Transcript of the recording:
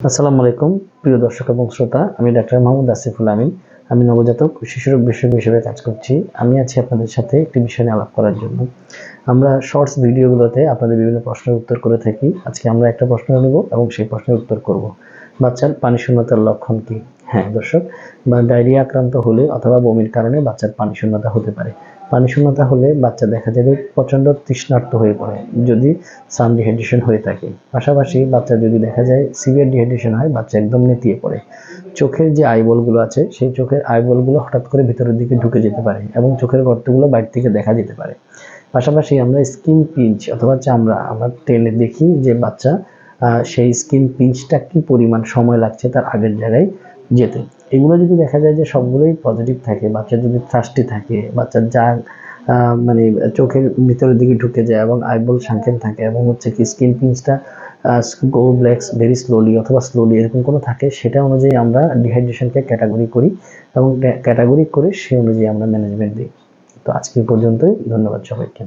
আসসালামু আলাইকুম, প্রিয় দর্শক এবং শ্রোতা। আমি ডাক্তার মাহমুদ আসিফুল আমিন। আমি নবজাতক শিশুর শিশুরোগ বিশেষজ্ঞ হিসেবে কাজ করছি। আমি আছি আপনাদের সাথে একটি বিষয় নিয়ে আলাপ করার জন্য। আমরা শর্টস ভিডিওগুলোতে আপনাদের বিভিন্ন প্রশ্নের উত্তর করে থাকি। আজকে আমরা একটা প্রশ্ন নেব এবং সেই প্রশ্নের উত্তর করব। বাচ্চার পানি শূন্যতার লক্ষণ কি? হ্যাঁ দর্শক, বা ডায়রিয়া আক্রান্ত হলে অথবা বমির কারণে বাচ্চার পানি শূন্যতা হতে পারে। পানি শূন্যতা হলে বাচ্চা দেখা যাবে প্রচণ্ড তৃষ্ণার্ত হয়ে পড়ে, যদি সান ডিহাইড্রেশন হয়ে থাকে। পাশাপাশি বাচ্চা যদি দেখা যায় সিভিয়ার ডিহাইড্রেশন হয়, বাচ্চা একদম নেতিয়ে পড়ে। চোখের যে আইবলগুলো আছে, সেই চোখের আইবলগুলো হঠাৎ করে ভিতরের দিকে ঢুকে যেতে পারে এবং চোখের গর্তগুলো বাইরে থেকে দেখা যেতে পারে। পাশাপাশি আমরা স্কিন পিঞ্চ অথবা চামড়া, আমরা টেনে দেখি যে বাচ্চা সেই স্কিন পিঞ্চটা কি পরিমাণ সময় লাগছে তার আগের জায়গায় যেতে। এগুলো যদি দেখা যায় যে সবগুলোই পজিটিভ থাকে বাচ্চার যদি থ্রাস্টি থাকে, বাচ্চার যা মানে চোখের ভিতরের দিকে ঢুকে যায় এবং আইবল সাংকেন থাকে এবং হচ্ছে কি স্কিন পিঞ্চটা গো ব্ল্যাকস ভেরি স্লোলি অথবা স্লোলি এরকম কোনো থাকে, সেটা অনুযায়ী আমরা ডিহাইড্রেশনকে ক্যাটাগরি করি এবং ক্যাটাগরি করে সে অনুযায়ী আমরা ম্যানেজমেন্ট দিই। তো আজকে পর্যন্তই, ধন্যবাদ সবাইকে।